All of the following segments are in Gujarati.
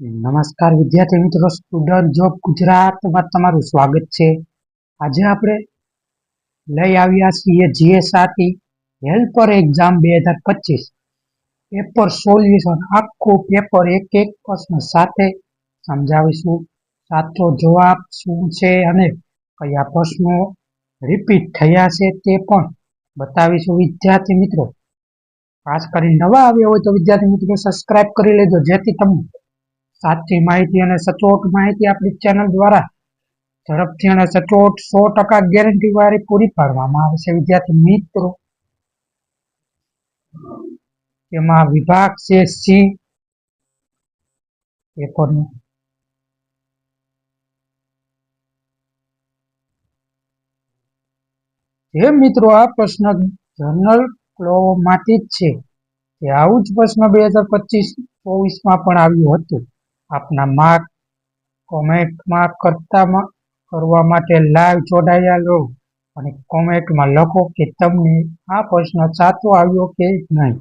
નમસ્કાર વિદ્યાર્થી મિત્રો, સ્ટુડન્ટ જોબ ગુજરાતમાં તમારું સ્વાગત છે. આજે આપણે લઈ આવ્યા છીએ જીએસઆરટી હેલ્પર એક્ઝામ બે હજાર પચીસ. પેપર સોલ્યુશન આખું પેપર એક એક પ્રશ્ન સાથે સમજાવીશું. સાચો જવાબ શું છે અને કયા પ્રશ્નો રિપીટ થયા છે તે પણ બતાવીશું. વિદ્યાર્થી મિત્રો, ખાસ કરીને નવા આવ્યા હોય તો વિદ્યાર્થી મિત્રો સબસ્ક્રાઇબ કરી લેજો. જેથી તમને સાચી માહિતી અને સચોટ માહિતી આપણી ચેનલ દ્વારા ઝડપથી અને સચોટ સો ટકા ગેરંટી વાળી પૂરી પાડવામાં આવે છે. વિદ્યાર્થી મિત્રો તેમાં વિભાગ છે સી પેપરનું જે મિત્રો આ પ્રશ્ન જનરલ ક્લોમાંથી જ છે. તે આવું જ પ્રશ્ન બે હજાર પચીસ ચોવીસમાં પણ આવ્યું હતું. આપના માર્ક કોમેન્ટમાં કરતા કરવા માટે લાઈવ જોડાયા લો અને કોમેન્ટમાં લખો કે તમને આ પ્રશ્ન સાચો આવ્યો કે નહીં.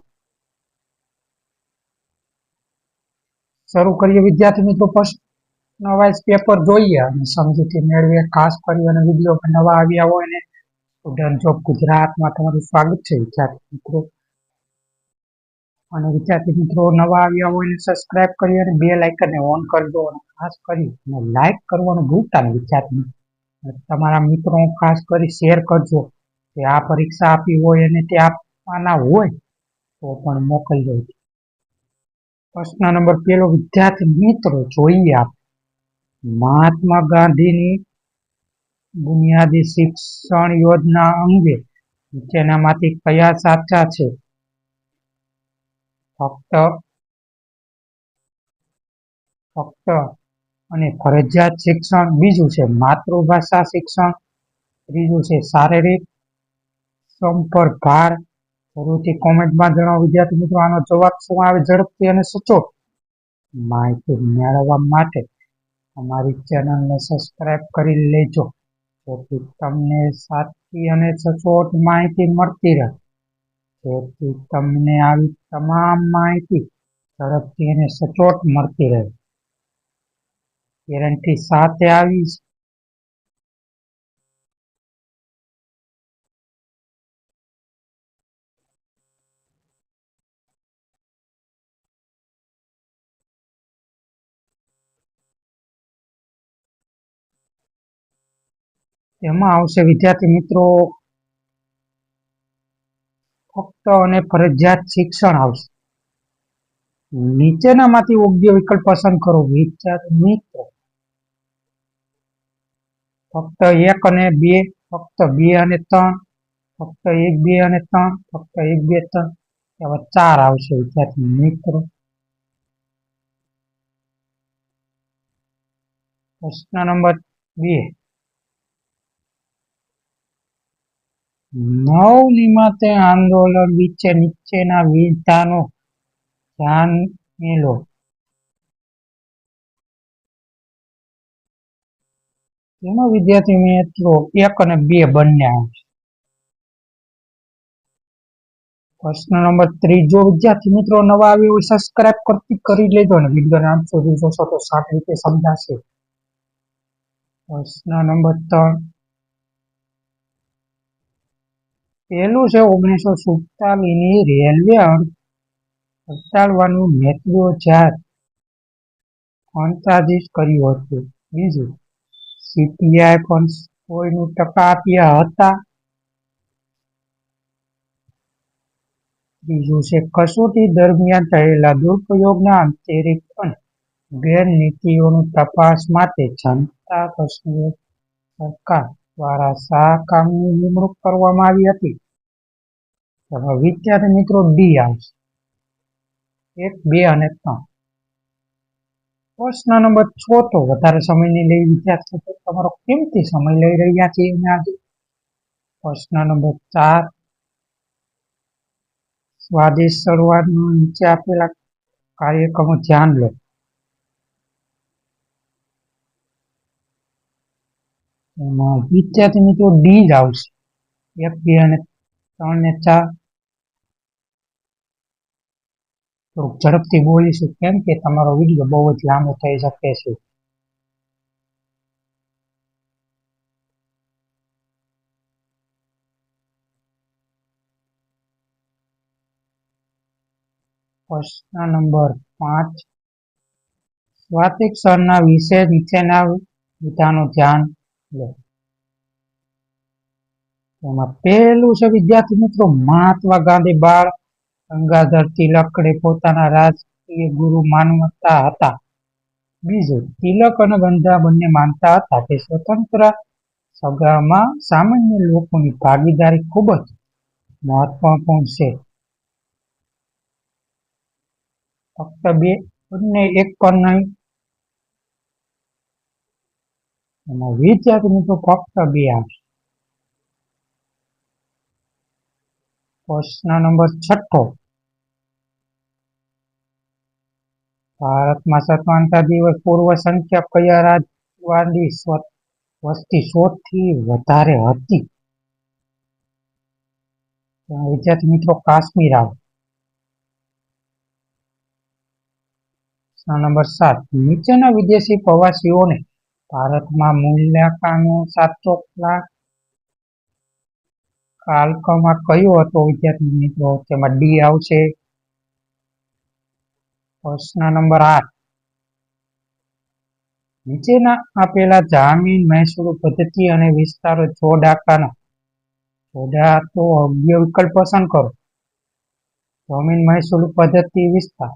શરૂ કરીએ વિદ્યાર્થી મિત્રો પ્રશ્ન વાઇઝ પેપર જોઈએ અને સમજૂતી મેળવીએ. ખાસ કરી અને વીડિયો નવા આવ્યા હોય ને સ્ટુડન્ટ જોબ ગુજરાતમાં તમારું સ્વાગત છે વિદ્યાર્થી મિત્રો. અને વિદ્યાર્થી મિત્રો, નવા આવ્યા હોય સબસ્ક્રાઇબ કરી અને બે લાઇકનને ઓન કરજો અને ખાસ કરી અને લાઇક કરવાનું ભૂલતા નહીં વિદ્યાર્થી તમારા મિત્રો ખાસ કરી શેર કરજો કે આ પરીક્ષા આપી હોય અને તે આપવાના હોય તો પણ મોકલજો પ્રશ્ન નંબર પેલો વિદ્યાર્થી મિત્રો, જોઈએ આપ. મહાત્મા ગાંધીની બુનિયાદી શિક્ષણ યોજના અંગે નીચેનામાંથી કયા સાચા છે? ફક્ત ફક્ત અને ફરજિયાત શિક્ષણ બીજું છે, માતૃભાષા શિક્ષણ, ત્રીજું છે શારીરિક સંપર્ક ભાર જરૂરથી કોમેન્ટમાં જણાવો, વિદ્યાર્થી મિત્રો, આનો જવાબ શું આવે, ઝડપથી અને સચોટ? માહિતી મેળવવા માટે અમારી ચેનલને સબસ્ક્રાઇબ કરી લેજો, જેથી તમને સાચી અને સચોટ માહિતી મળતી રહે. જેથી તમને આવી તમામ માહિતી ઝડપથી અને સચોટ મળતી રહે. ગેરંટી સાથે આવી એમાં આવશે વિદ્યાર્થી મિત્રો અને ફરજિયાત શિક્ષણ આવશે. નીચેનામાંથી યોગ્ય વિકલ્પ પસંદ કરો. વિચાર મિત્રો. ફક્ત એક અને બે, ફક્ત બે અને ત્રણ, ફક્ત એક, બે અને ત્રણ, ફક્ત એક, બે, ત્રણ. એવા ચાર આવશે વિદ્યાર્થી મિત્રો. પ્રશ્ન નંબર બે. નવ નિમાતે આંદોલન વિશે નીચેના વિધાનો ધ્યાન મેળવો એમાં વિદ્યાર્થી મિત્રો એક અને બે બંને આવશે પ્રશ્ન નંબર ત્રીજો વિદ્યાર્થી મિત્રો નવા આવ્યો હોય સબસ્ક્રાઇબ કરતી કરી લેજો અને વીડિયો અંત સુધી જોશો તો સારી રીતે સમજાશે. પ્રશ્ન નંબર ત્રણ પહેલું છે ઓગણીસો સુડતાલીસની રેલવે હડતાળવાનું નેતૃત્વ જાહેર અંતાધીશ કર્યું હતું. બીજું, સીપીઆઈ પણ કોઈનું ટકા આપ્યા હતા. ત્રીજું છે, કસોટી દરમિયાન થયેલા દુરુપયોગના આંતરિક અને ગેરનીતિઓનું તપાસ માટે જનતા કશ્મીર સરકાર દ્વારા સહકામની નિમણૂક કરવામાં આવી હતી. વિદ્યાર્થી મિત્રો ડી આવશે. એક, બે અને ત્રણ. પ્રશ્ન નંબર ચોથો વધારે સમયની લઈ વિદ્યાર્થી તમારો કિંમતી સમય લઈ રહ્યા છીએ એને આજે. પ્રશ્ન નંબર ચાર. સ્વાદિષ્ટ શરૂઆતનું નીચે આપેલા કાર્યક્રમો ધ્યાન લો. એમાં વિદ્યાર્થી મિત્રો ડી જ આવશે. એક, બે અને ત્રણ ને ચાર. થોડુંક ઝડપથી બોલીશું. કેમ કે તમારો વીડિયો બહુ જ લાંબો થઈ શકે છે. પ્રશ્ન નંબર પાંચ. સ્વાતિક સરના વિશે નીચેના વિધાનું ધ્યાન એમાં પહેલું છે, વિદ્યાર્થી મિત્રો, મહાત્મા ગાંધી બાળ ગંગાધર તિલકડે પોતાના રાજકીય ગુરુ માનવતા હતા. બીજું, તિલક અને ગંધા બંને માનતા હતા. કે સ્વતંત્ર સભામાં સામાન્ય લોકોની ભાગીદારી ખૂબ જ મહત્વપૂર્ણ છે. ફક્ત બે, બંને એક પણ નહીં એમાં વિદ્યાર્થી મિત્રો ફક્ત બે આવશે પ્રશ્ન નંબર છઠ્ઠો. ભારતમાં સ્વતંત્રતા દિવસ પૂર્વ સંખ્યા કયા રાજ્યની વસ્તી સૌથી વધારે હતી? વિદ્યાર્થી મિત્રો કાશ્મીર આવે. નંબર સાત. નીચેના વિદેશી પ્રવાસીઓને ભારતમાં મૂલ્યાંકનો સાચો કાલકમાં કયો હતો? વિદ્યાર્થી મિત્રો, તેમાં ડી આવશે. પ્રશ્ન નંબર આઠ. નીચેના આપેલા જામીન મહેસૂલ પદ્ધતિ અને વિસ્તારો જોડાકાના જોડા તો યોગ્ય વિકલ્પ પસંદ કરો. જમીન મહેસૂલ પદ્ધતિ વિસ્તાર.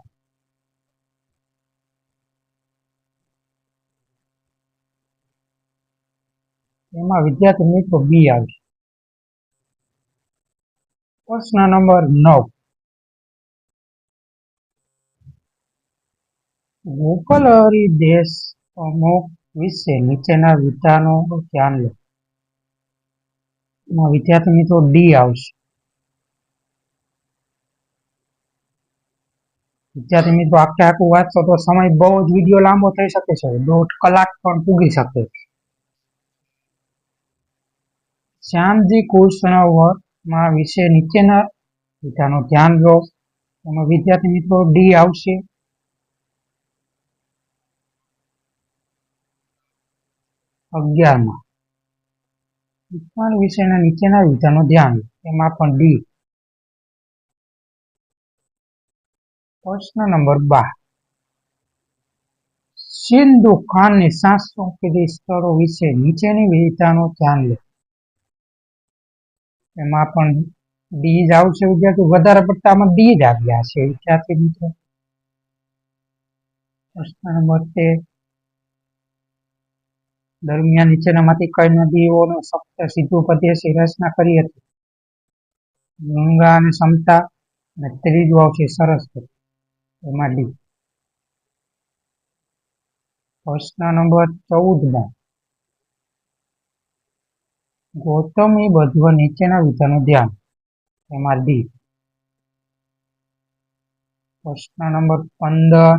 એમાં વિદ્યાર્થી મિત્રો બી આવશે. પ્રશ્ન નંબર નવ. ગોપાલ દેશ અમુક વિશે નીચેના વિધાનો ધ્યાન લો. એમાં વિદ્યાર્થી મિત્રો ડી આવશે. વિદ્યાર્થી મિત્રો આખે આખું વાંચશો તો સમય બહુ જ વીડિયો લાંબો થઈ શકે છે. દોઢ કલાક પણ પૂગી શકે શ્યામજી કૃષ્ણમાં વિશે નીચેના પિતાનું ધ્યાન લો એમાં વિદ્યાર્થી મિત્રો ડી આવશે. અગિયારમાં. વિજ્ઞાન વિષયના નીચેના વિધાનો ધ્યાન એમાં પણ ડી પ્રશ્ન નંબર બાર. સિંધુ સાત સાંસ્કૃતિક સ્થળો વિશે નીચેની વિધાનો ધ્યાન લે એમાં પણ ડી જ આવશે વિદ્યાર્થી. વધારે પડતામાં ડી જ આવ્યા છે વિદ્યાર્થી મિત્રો. પ્રશ્ન નંબર તેર દરમિયાન નીચેનામાંથી કઈ નદીઓનો સપ્ત સીધુ પ્રદેશી રચના કરી હતી. ગંગા અને સમતા અને ત્રીજું આવશે સરસ્વતી. એમાં ડી પ્રશ્ન નંબર ચૌદમાં. ગૌતમી બધવ નીચેના વિધાનું ધ્યાન. એમાં ડી પ્રશ્ન નંબર પંદર.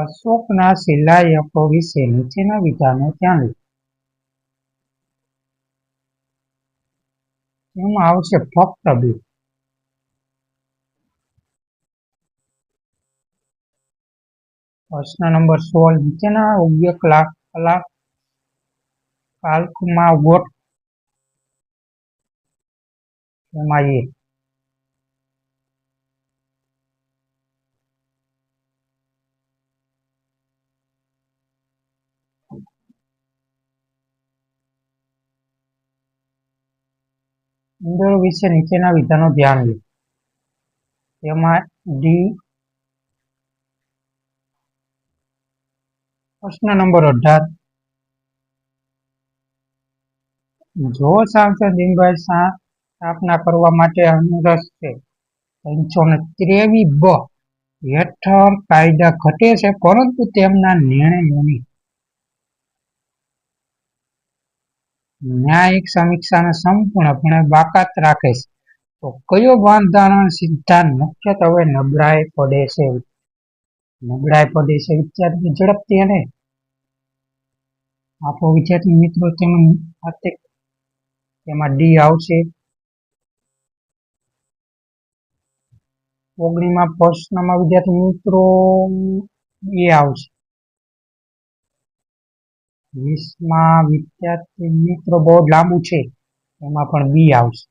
અશોકના શિલાયકો વિશે નીચેના વિધાનો ધ્યાન લો. એમાં આવશે ફક્ત બે. પ્રશ્ન નંબર સોળ. નીચેના યોગ્ય કલાક કલાક ગોઠ એમાં એ ઇન્દ્રો વિશે નીચેના વિધાનો ધ્યાન લો તેમાં ડી પ્રશ્ન નંબર અઢાર. જો સાંસદ દિનભાઈ સ્થાપના કરવા માટે અનુરસ છે ત્રણસો ને ત્રેવીસ બ હેઠળ કાયદા ઘટે છે, પરંતુ તેમના નિર્ણયોની ન્યાયિક સમીક્ષાને સંપૂર્ણપણે બાકાત રાખે છે. તો કયો બંધારણ સિદ્ધાંત મુખ્યત્વે નબળાઈ પડે છે? નબળાઈ પડે છે. વિદ્યાર્થી ઝડપથી અને આપો વિદ્યાર્થી મિત્રો, તેનું તેમાં ડી આવશે. ઓગણીમાં પ્રશ્નમાં વિદ્યાર્થી મિત્રો એ આવશે. વીસમાં વિદ્યાર્થી મિત્રો બહુ લાંબુ છે, એમાં પણ બી આવશે.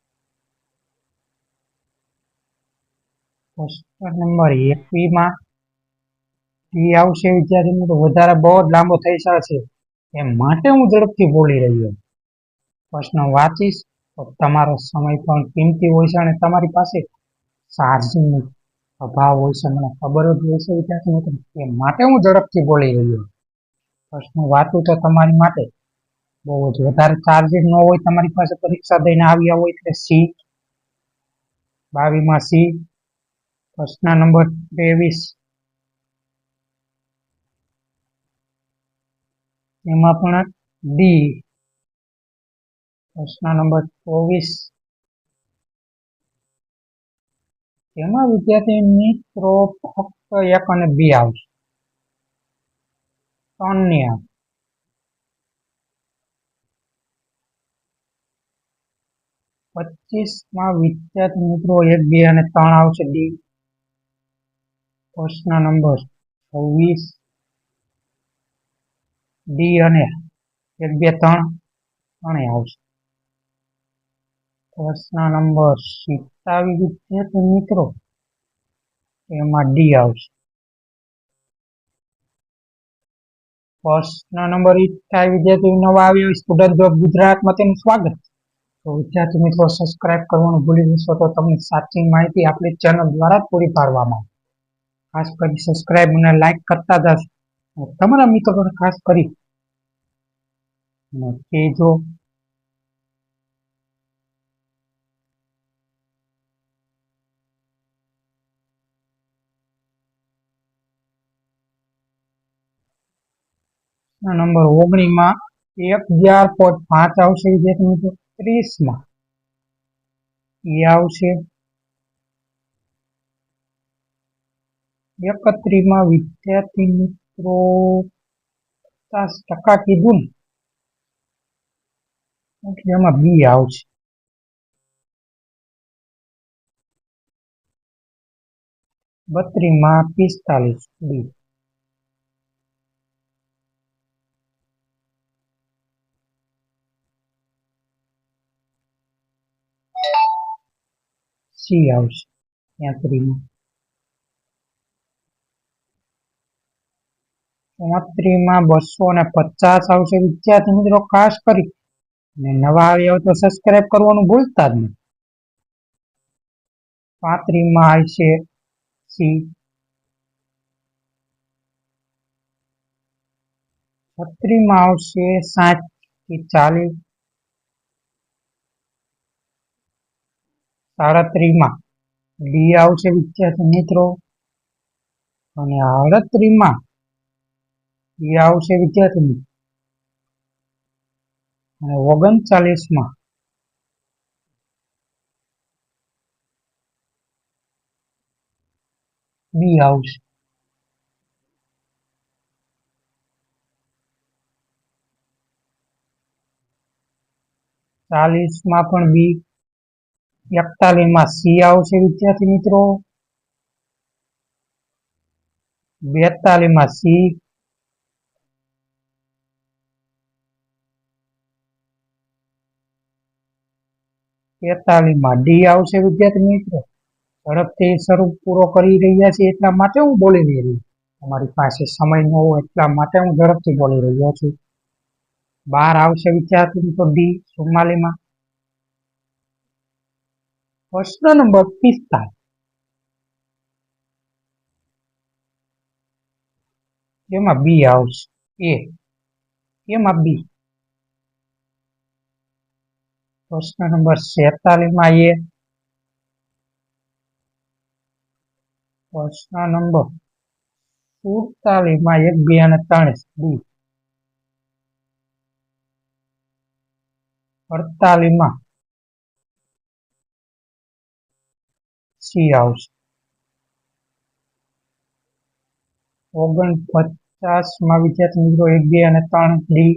પ્રશ્ન નંબર એકવીમાં ડી આવશે વિદ્યાર્થીનું તો વધારે બહુ જ લાંબો થઈ શકશે એમ માટે હું ઝડપથી બોલી રહ્યો પ્રશ્ન વાંચીશ, તો તમારો સમય પણ કિંમતી હોય છે અને તમારી પાસે ચાર્જિંગનો અભાવ હોય છે. મને ખબર જ હોય છે વિદ્યાર્થી મિત્રો. એ માટે હું ઝડપથી બોલી રહ્યો પ્રશ્ન વાંચું તો તમારી માટે. બહુ જ વધારે ચાર્જિંગ ન હોય, તમારી પાસે પરીક્ષા દઈને આવ્યા હોય એટલે સી બાવીમાં સી પ્રશ્ન નંબર ત્રેવીસ. એમાં પણ ડી પ્રશ્ન નંબર ચોવીસ. તેમાં વિદ્યાર્થી મિત્રો ફક્ત એક અને બી આવશે. ત્રણની આવે પચીસમાં વિદ્યાર્થી મિત્રો એક, બે અને ત્રણ આવશે ડી પ્રશ્ન નંબર છવ્વીસ. ડી અને એક, બે, ત્રણ ત્રણેય આવશે. પ્રશ્ન નંબર સિત્તાવીસ વિદ્યાર્થી મિત્રો, એમાં ડી આવશે. પ્રશ્ન નંબર અઠ્ઠાવીસ વિદ્યાર્થી નવા આવ્યો સ્ટુડન્ટ જોબ ગુજરાતમાં તેનું સ્વાગત. તો વિદ્યાર્થી મિત્રો સબસ્ક્રાઇબ કરવાનું ભૂલી જશો તો તમને સાચી માહિતી આપણી ચેનલ દ્વારા પૂરી પાડવામાં આવે ખાસ કરી સબસ્ક્રાઇબ અને લાઈક કરતા જશો. તમારા મિત્રોને ખાસ કરી કહેજો નંબર ઓગણીમાં હજાર પોઈન્ટ પાંચ આવશે, વિદ્યાર્થી મિત્રો. ત્રીસમાં એ આવશે. એકત્રીમાં વિદ્યાર્થી મિત્રો પચાસ ટકા કીધું ને એટલે એમાં બી આવશે બત્રીસમાં પિસ્તાલીસ બી સી આવશે ત્યાંત્રીમાં ચોત્રીસમાં બસો ને પચાસ આવશે વિદ્યાર્થી મિત્રો, ખાસ કરી. નવા આવ્યા તો સબસ્ક્રાઇબ કરવાનું ભૂલતા જ નહીં. પાંત્રીસમાં આવશે સી. છત્રીસમાં આવશે સાઠથી ચાલીસ. સાડત્રીમાં ડી આવશે વિદ્યાર્થી મિત્રો. અને આડત્રીસમાં એ આવશે વિદ્યાર્થી મિત્ર અને ઓગણચાલીસમાં બી આવશે. ચાલીસમાં પણ બી, એકતાલીસમાં સી આવશે વિદ્યાર્થી મિત્રો. બેતાલીસમાં સી તેતાલીસમાં ડી આવશે વિદ્યાર્થી મિત્રો. ઝડપથી શરૂ પૂરો કરી રહ્યા છીએ એટલા માટે હું બોલી રહ્યો તમારી પાસે સમય ન હોય એટલા માટે હું ઝડપથી બોલી રહ્યો છું. બાર આવશે વિદ્યાર્થી મિત્રો ડી ચુમ્માલીમાં પ્રશ્ન નંબર પિસ્તાલીસ. એમાં બી આવશે. એ એમાં બી પ્રશ્ન નંબર છેતાલીસમાં એ પ્રશ્ન નંબર સુડતાલીસમાં એક બે અને ત્રણ ડી અડતાલીસમાં સી આવશે. ઓગણ પચાસમાં વિદ્યાર્થી મિત્રો એક, બે અને ત્રણ ડી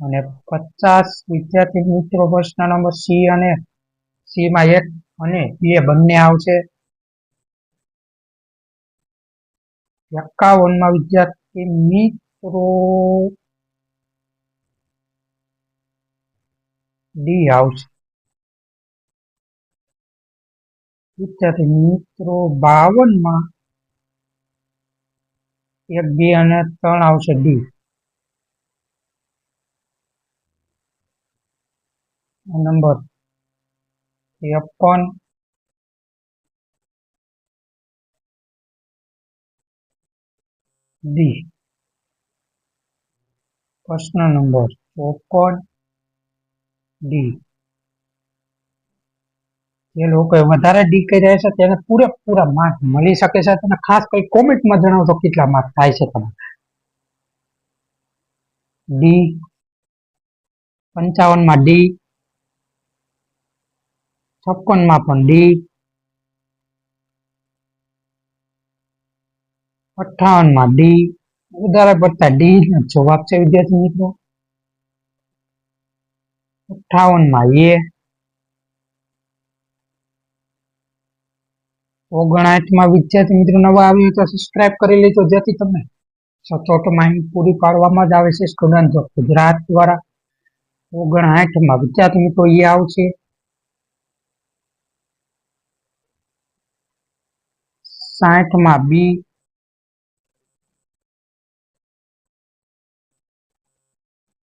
અને પચાસ વિદ્યાર્થી મિત્રો પ્રશ્ન નંબર સી અને સી માં એક અને બે બંને આવશે. એકાવનમાં વિદ્યાર્થી મિત્રો ડી આવશે. વિદ્યાર્થી મિત્રો બાવનમાં એક, બે અને ત્રણ આવશે ડી. નંબર upon ડી પ્રશ્ન નંબર upon d જે લોકો વધારે ડી કર્યા છે, તેને પૂરેપૂરા માર્ક મળી શકે છે. તેને ખાસ કોઈ કોમેન્ટમાં જણાવજો કેટલા માર્ક થાય છે તમારે. ડી. પંચાવનમાં ડી. છપ્પનમાં પણ ડી. અઠાવનમાં ડી. વધારે પડતા ડી જવાબ છે, વિદ્યાર્થી મિત્રો. અઠાવનમાં એ. ઓગણસાઠમાં વિદ્યાર્થી મિત્રો નવા આવ્યું તો સબસ્ક્રાઇબ કરી લેજો. જેથી તમને સચોટ માહિતી પૂરી પાડવામાં જ આવે છે સ્ટુડન્ટ ગુજરાત દ્વારા. ઓગણસાઠમાં વિદ્યાર્થી મિત્રો એ આવશે. સાઠમાં બી.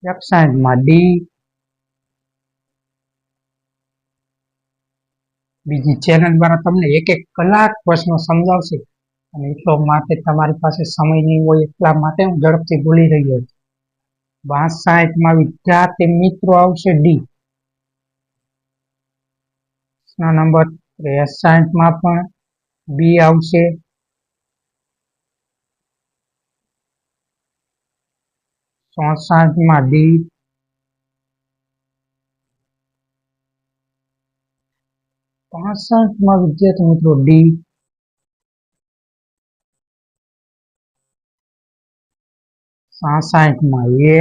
એકસાઠમાં ડી. બીજી ચેનલ દ્વારા તમને એક એક કલાક પ્રશ્નો સમજાવશે. અને એટલો માટે તમારી પાસે સમય નહીં હોય એટલા માટે હું ઝડપથી ભૂલી રહ્યો છું. બાસઠમાં વિદ્યાર્થી મિત્રો આવશે ડી. નંબર ત્રેસાઠમાં પણ બી આવશે. માં ડી પાસઠમાં વિદ્યાર્થી મિત્રો ડી સાસઠમાં એ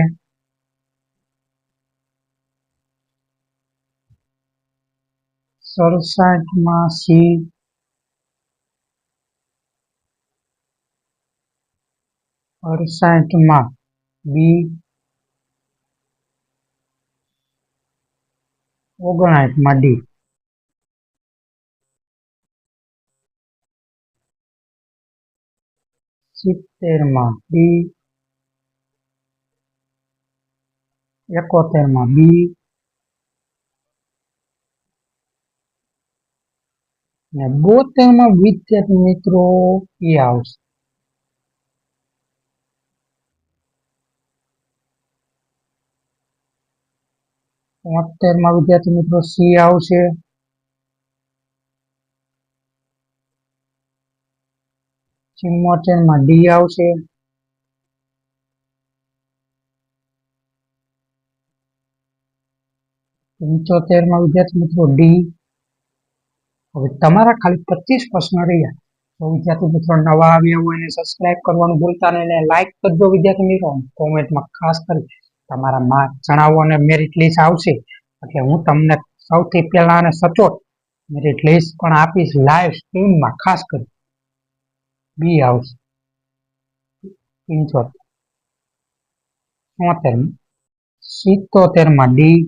સડસઠમાં સી અડસઠમાં બી સિત્તેરમાં ડી એકોતેરમાં બી ને બોતેરમાં વિદ્યાર્થી મિત્રો એ આવશે માં વિદ્યાર્થી મિત્રો સી આવશે. ચુમ્મોતેરમાં ડી આવશે. પંચોતેરમાં વિદ્યાર્થી મિત્રો ડી. હવે તમારા ખાલી પચીસ પ્રશ્ન રહ્યા. તો વિદ્યાર્થી મિત્રો નવા આવ્યા હોય એને સબસ્ક્રાઇબ કરવાનું ભૂલતા નહીં લાઈક કરજો વિદ્યાર્થી મિત્રો. કોમેન્ટમાં ખાસ કરી. તમારા માર્ક જણાવો અને મેરિટ લિસ્ટ આવશે. એટલે હું તમને સૌથી પહેલા અને સચોટ મેરિટ લિસ્ટ પણ આપીશ લાઈવ સ્ટ્રીમમાં ખાસ કરી. બી આવશે. પંચોતેર ચોતેર સિત્તોતેરમાં ડી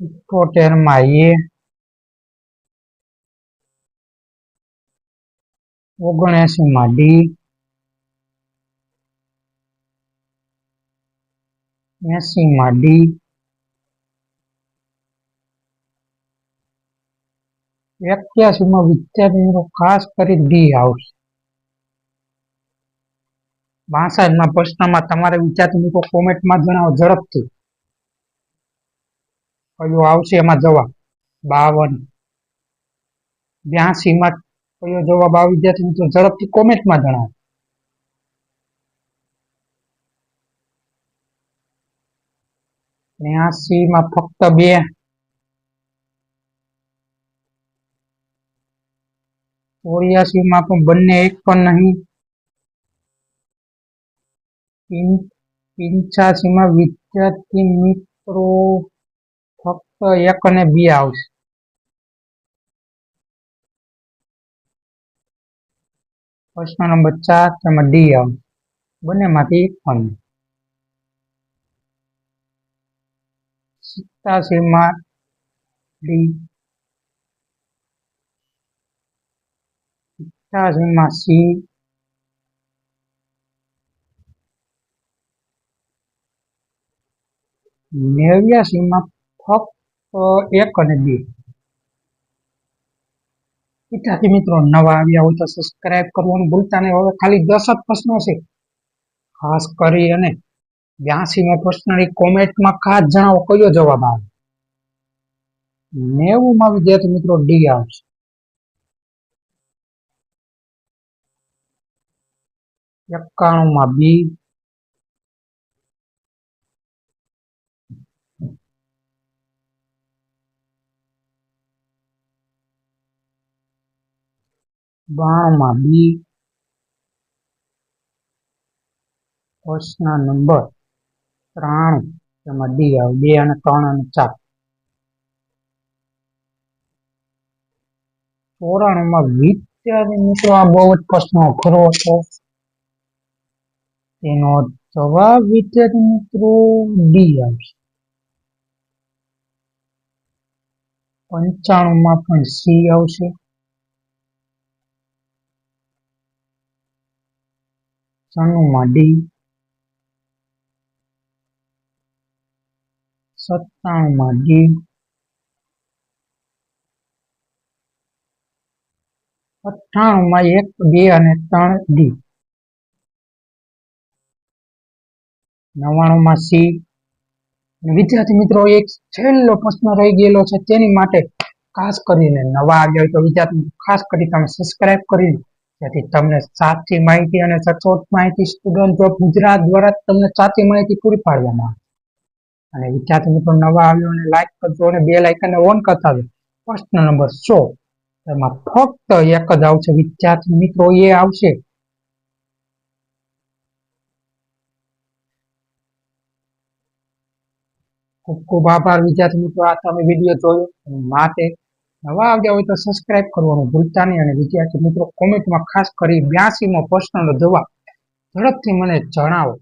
ઇકોતેરમાં એ ઓગણએસી માં ડી એસી માં ડી. એક્યાસી માં વિદ્યાર્થી ખાસ કરી ડી આવશે. બાસઠમાં પ્રશ્નમાં તમારે વિદ્યાર્થી મિત્રો કોમેન્ટમાં જણાવો, ઝડપથી. કયો આવશે એમાં જવાબ? બાવન. બ્યાસી માં કયો જવાબ આવી વિદ્યાર્થી મિત્રો ઝડપથી કોમેન્ટમાં જણાવો. બ્યાસી માં ફક્ત બે. ચોર્યાસી માં પણ બંને એક પણ નહીં. પિંચાસી માં વિદ્યાર્થી મિત્રો ફક્ત એક અને બે આવશે. પ્રશ્ન નંબર ચાર, તેમાં ડી આવશે. બંનેમાંથી એક પણ સિત્યાસીમાં ડી સિત્યાસીમાં સી નેવ્યાસીમાં ફક્ત એક અને બે. વિદ્યાર્થી મિત્રો, નવા આવ્યા હોય તો સબસ્ક્રાઇબ કરવાનું ભૂલતા નહીં. હવે ખાલી દસ જ પ્રશ્નો છે. ખાસ કરી અને બ્યાસીમો પ્રશ્નની કોમેન્ટમાં ખાસ જણાવો, કયો જવાબ આવે? નેવુંમાં વિદ્યાર્થી મિત્રો ડી આવશે. એકાણુંમાં બી બાણુંમાં બી પ્રશ્ન નંબર ત્રાણું એમાં ડી આવે, બે અને ત્રણ અને ચાર. ચોરાણુંમાં વિદ્યાર્થી મિત્રો આ બહુ જ પ્રશ્ન ખરો હતો. તેનો જવાબ વિદ્યાર્થી મિત્રો ડી આવશે. પંચાણુંમાં પણ સી આવશે. છન્નુંમાં ડી સત્તાણુંમાં ડી અઠ્ઠાણુંમાં એક બે અને ત્રણ ડી નવ્વાણુંમાં સી વિદ્યાર્થી મિત્રો એક છેલ્લો પ્રશ્ન રહી ગયેલો છે તેની માટે ખાસ કરીને નવા આવ્યા હોય તો વિદ્યાર્થી ખાસ કરી તમે સબસ્ક્રાઇબ કરી જેથી તમને સાચી માહિતી અને સચોટ માહિતી સ્ટુડન્ટ ઓફ ગુજરાત દ્વારા તમને સાચી માહિતી પૂરી પાડવામાં આવે. અને વિદ્યાર્થી મિત્રો નવા આવ્યો અને લાઈક કરજો અને બે લાઇકને ઓન કરતા પ્રશ્ન નંબર સો. એમાં ફક્ત એક જ આવશે. વિદ્યાર્થી મિત્રો, એ આવશે. ખૂબ ખૂબ આભાર વિદ્યાર્થી મિત્રો. આ તમે વીડિયો જોયો. માટે નવા આવ્યા હોય તો સબસ્ક્રાઇબ કરવાનું ભૂલતા નહીં. અને વિદ્યાર્થી મિત્રો કોમેન્ટમાં ખાસ કરી બ્યાસીમો પ્રશ્નનો જવાબ ઝડપથી મને જણાવો.